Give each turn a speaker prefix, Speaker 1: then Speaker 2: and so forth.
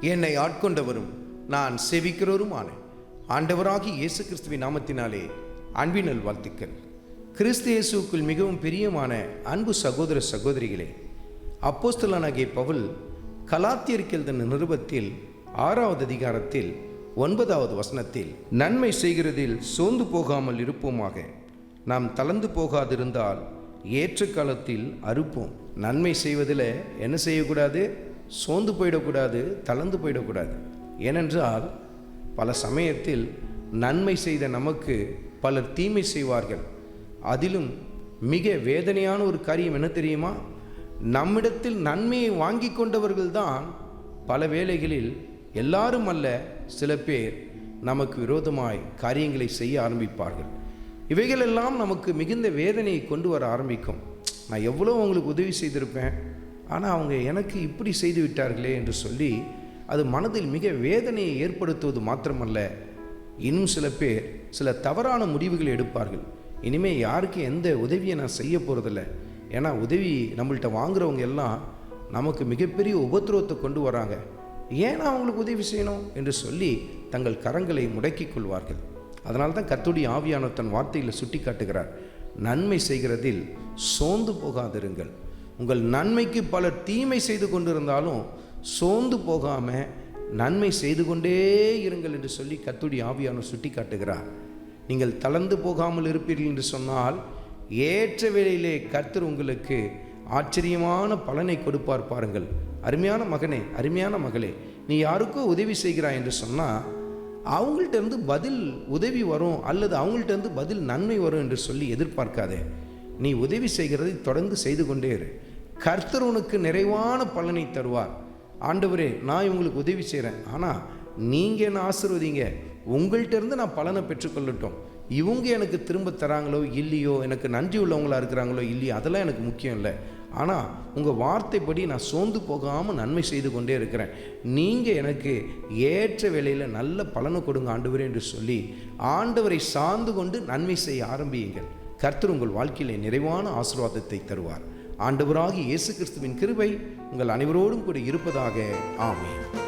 Speaker 1: என்னை ஆட்கொண்டவரும் நான் செவிக்கிறவருமான ஆண்டவராகி இயேசு கிறிஸ்துவின் நாமத்தினாலே அன்பினல் வாழ்த்துக்கள் கிறிஸ்து இயேசுக்குள் மிகவும் பிரியமான அன்பு சகோதர சகோதரிகளே அப்போஸ்தலனாகிய பவுல் கலாத்தியருக்கு நிருபத்தில் ஆறாவது அதிகாரத்தில் ஒன்பதாவது வசனத்தில் நன்மை செய்கிறதில் சோர்ந்து போகாமல் இருப்போமாக. நாம் தளர்ந்து போகாதிருந்தால் ஏற்ற காலத்தில் அறுப்போம். நன்மை செய்வதில் என்ன செய்யக்கூடாது? சோர்ந்து போயிடக்கூடாது தளர்ந்து போயிடக்கூடாது. ஏனென்றால் பல சமயத்தில் நன்மை செய்த நமக்கு பலர் தீமை செய்வார்கள். அதிலும் மிக வேதனையான ஒரு காரியம் என்ன தெரியுமா? நம்மிடத்தில் நன்மையை வாங்கி கொண்டவர்கள்தான் பல வேளைகளில் எல்லாரும் அல்ல சில பேர் நமக்கு விரோதமாய் காரியங்களை செய்ய ஆரம்பிப்பார்கள். இவைகளெல்லாம் நமக்கு மிகுந்த வேதனையை கொண்டு வர ஆரம்பிக்கும். நான் எவ்வளோ உங்களுக்கு உதவி செய்திருப்பேன்? ஆனால் அவங்க எனக்கு இப்படி செய்து விட்டார்களே என்று சொல்லி அது மனதில் மிக வேதனையை ஏற்படுத்துவது மாத்திரமல்ல. இன்னும் சில பேர் சில தவறான முடிவுகளை எடுப்பார்கள். இனிமேல் யாருக்கு எந்த உதவியை நான் செய்ய போகிறதில்ல ஏன்னா உதவி நம்மள்கிட்ட வாங்குறவங்க எல்லாம் நமக்கு மிகப்பெரிய உபத்திரவத்தை கொண்டு வராங்க. ஏன் அவங்களுக்கு உதவி செய்யணும் என்று சொல்லி தங்கள் கரங்களை முடக்கிக் கொள்வார்கள். அதனால தான் கத்துடி ஆவியான தன் வார்த்தையில் சுட்டி காட்டுகிறார் நன்மை செய்கிறதில் சோர்ந்து போகாதிருங்கள். உங்கள் நன்மைக்கு பலர் தீமை செய்து கொண்டிருந்தாலும் சோர்ந்து போகாமல் நன்மை செய்து கொண்டே இருங்கள் என்று சொல்லி கத்துடி ஆவியான சுட்டி காட்டுகிறார் நீங்கள் தளர்ந்து போகாமல் இருப்பீர்கள் என்று சொன்னால் ஏற்ற வேளையிலே கர்த்தர் உங்களுக்கு ஆச்சரியமான பலனை கொடுப்பார் பாருங்கள். அருமையான மகனே அருமையான மகளே நீ யாருக்கோ உதவி செய்கிறாய் என்று சொன்னால் அவங்கள்ட்ட இருந்து பதில் உதவி வரும் அல்லது அவங்கள்ட்ட இருந்து பதில் நன்மை வரும் என்று சொல்லி எதிர்பார்க்காதே. நீ உதவி செய்கிறதை தொடர்ந்து செய்து கொண்டே இரு. கர்த்தர் உனக்கு நிறைவான பலனை தருவார். ஆண்டவரே நான் இவங்களுக்கு உதவி செய்கிறேன் ஆனால் நீங்கள் என்ன ஆசிர்வதிங்க? உங்கள்கிட்ட இருந்து நான் பலனை பெற்றுக்கொள்ளட்டும். இவங்க எனக்கு திரும்ப தராங்களோ இல்லையோ எனக்கு நன்றி உள்ளவங்களா இருக்கிறாங்களோ இல்லையோ அதெல்லாம் எனக்கு முக்கியம் இல்லை. ஆனால் உங்கள் வார்த்தைப்படி நான் சோர்ந்து போகாமல் நன்மை செய்து கொண்டே இருக்கிறேன். நீங்கள் எனக்கு ஏற்ற வேலையில் நல்ல பலனை கொடுங்க ஆண்டவரே என்று சொல்லி ஆண்டவரை சார்ந்து கொண்டு நன்மை செய்ய ஆரம்பியுங்கள். கர்த்தர் உங்கள் வாழ்க்கையில் நிறைவான ஆசீர்வாதத்தை தருவார். ஆண்டவராகி இயேசு கிறிஸ்துவின் கிருபை உங்கள் அனைவரோடும் கூட இருப்பதாக. ஆமேன்.